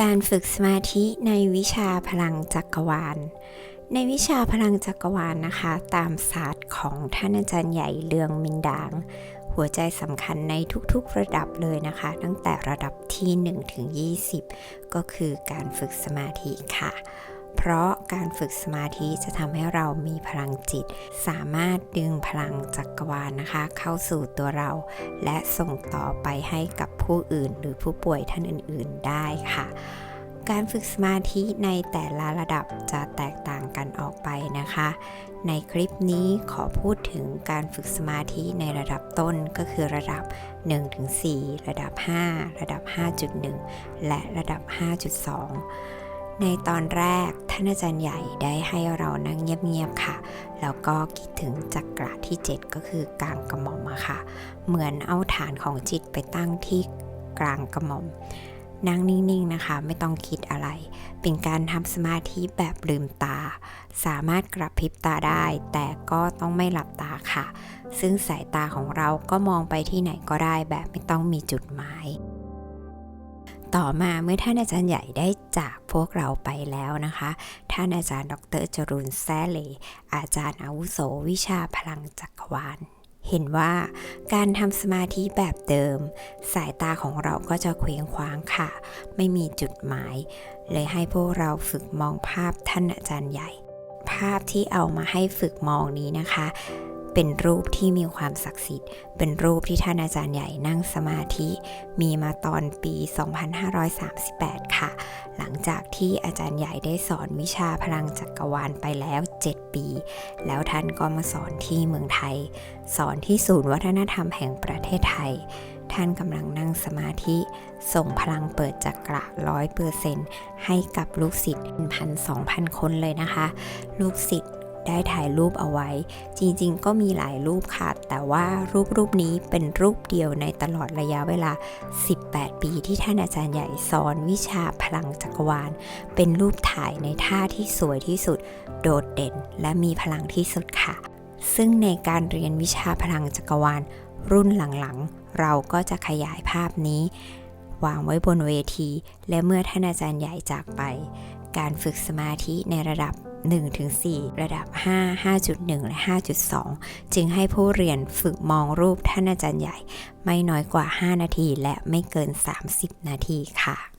การฝึกสมาธิในวิชาพลังจักรวาล ในวิชาพลังจักรวาลนะคะ ตามศาสตร์ของท่านอาจารย์ใหญ่เลืองมินดาง หัวใจสำคัญในทุกๆระดับเลยนะคะ ตั้งแต่ระดับที่ 1 ถึง 20 ก็คือการฝึกสมาธิค่ะ เพราะการฝึกสมาธิจะทำให้เรามีพลังจิต สามารถดึงพลังจักรวาลนะคะ เข้าสู่ตัวเรา และส่งต่อไปให้กับผู้อื่น หรือผู้ป่วยท่านอื่น ๆ ได้ค่ะการฝึกสมาธิในแต่ละระดับจะแตกต่างกันออกไปนะคะ ในคลิปนี้ขอพูดถึงการฝึกสมาธิในระดับต้นก็คือระดับ 1-4 ระดับ 5 ระดับ 5.1 และระดับ 5.2 ในตอนแรกท่านอาจารย์ใหญ่ได้ให้เรานั่งเงียบๆค่ะ แล้วก็คิดถึงจักระที่ 7 ก็คือกลางกระหม่อมอะค่ะ เหมือนเอาฐานของจิตไปตั้งที่กลางกระหม่อม นั่งนิ่งๆนะคะ ไม่ต้องคิดอะไร เป็นการทำสมาธิแบบลืมตา สามารถกระพริบตาได้ แต่ก็ต้องไม่หลับตาค่ะ ซึ่งสายตาของเราก็มองไปที่ไหนก็ได้แบบไม่ต้องมีจุดหมาย ต่อมาเมื่อท่านอาจารย์ใหญ่ได้จากพวกเราไปแล้วนะคะ ท่านอาจารย์ดรจรุนแซเลอาจารย์อาวุโสวิชาพลังจักรวาล เห็นว่าการทำสมาธิแบบเดิม สายตาของเราก็จะเคว้งคว้างค่ะ ไม่มีจุดหมาย เลยให้พวกเราฝึกมองภาพท่านอาจารย์ใหญ่ ภาพที่เอามาให้ฝึกมองนี้นะคะ เป็นรูปที่มีความศักดิ์สิทธิ์ เป็นรูปที่ท่านอาจารย์ใหญ่นั่งสมาธิ มีมาตอนปี 2538 ค่ะ หลังจากที่อาจารย์ใหญ่ได้สอนวิชาพลังจักรวาลไปแล้ว 7 ปี แล้วท่านก็มาสอนที่เมืองไทย สอนที่ศูนย์วัฒนธรรมแห่งประเทศไทย ท่านกำลังนั่งสมาธิ ส่งพลังเปิดจักระร้อยเปอร์เซนต์ให้กับลูกศิษย์พันสองพันคนเลยนะคะ ลูกศิษย์ ได้ถ่ายรูปเอาไว้ จริงๆ ก็มีหลายรูปค่ะ แต่ว่ารูปรูปนี้เป็นรูปเดียวในตลอดระยะเวลา 18 ปีที่ท่านอาจารย์ใหญ่สอนวิชาพลังจักรวาล เป็นรูปถ่ายในท่าที่สวยที่สุด โดดเด่น และมีพลังที่สุดค่ะ ซึ่งในการเรียนวิชาพลังจักรวาล รุ่นหลังๆ เราก็จะขยายภาพนี้ วางไว้บนเวที และเมื่อท่านอาจารย์ใหญ่จากไป การฝึกสมาธิในระดับ 1-4ระดับ 5 5.1 และ 5.2 จึงให้ผู้เรียนฝึกมองรูปท่านอาจารย์ใหญ่ ไม่น้อยกว่า 5 นาทีและไม่เกิน 30 นาทีค่ะ